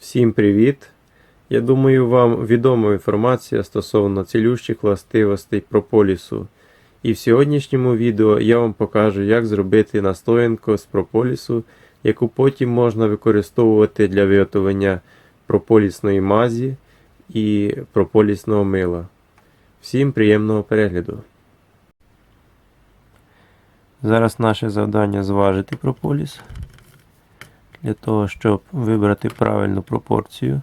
Всім привіт! Я думаю, вам відома інформація стосовно цілющих властивостей прополісу. І в сьогоднішньому відео я вам покажу, як зробити настоянку з прополісу, яку потім можна використовувати для виготовлення прополісної мазі і прополісного мила. Всім приємного перегляду! Зараз наше завдання зважити прополіс для того, щоб вибрати правильну пропорцію.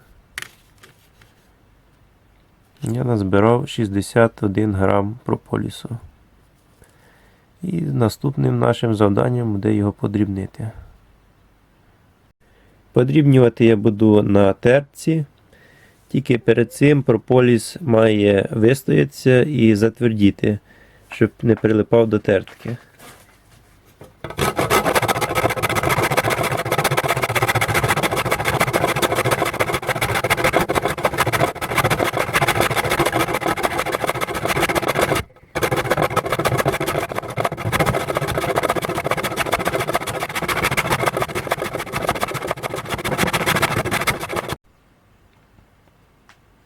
Я назбирав 61 грам прополісу. І наступним нашим завданням буде його подрібнити. Подрібнювати я буду на терці. Тільки перед цим прополіс має вистоятися і затвердіти, щоб не прилипав до тертки.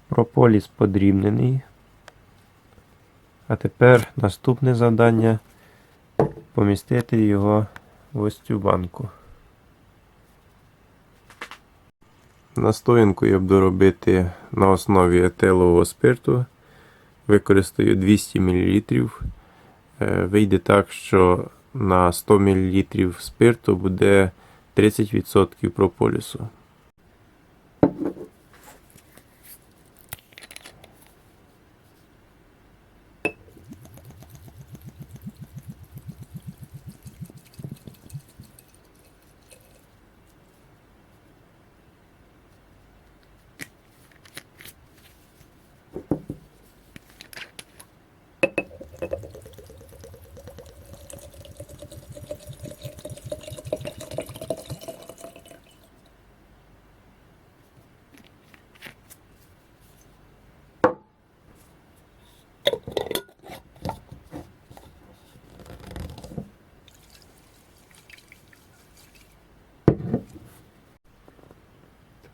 Прополіс подрібнений. А тепер наступне завдання помістити його в ось цю банку. Настоянку я буду робити на основі етилового спирту. Використаю 200 мл. Е, Вийде так, що на 100 мл спирту буде 30% прополісу.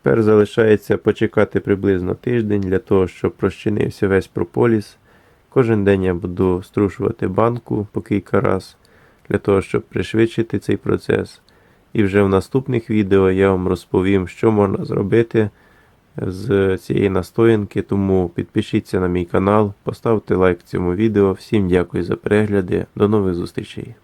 Тепер залишається почекати приблизно тиждень для того, щоб розчинився весь прополіс. Кожен день я буду струшувати банку по кілька раз для того, щоб пришвидшити цей процес. І вже в наступних відео я вам розповім, що можна зробити з цієї настоянки. Тому підпишіться на мій канал, поставте лайк цьому відео. Всім дякую за перегляди. До нових зустрічей!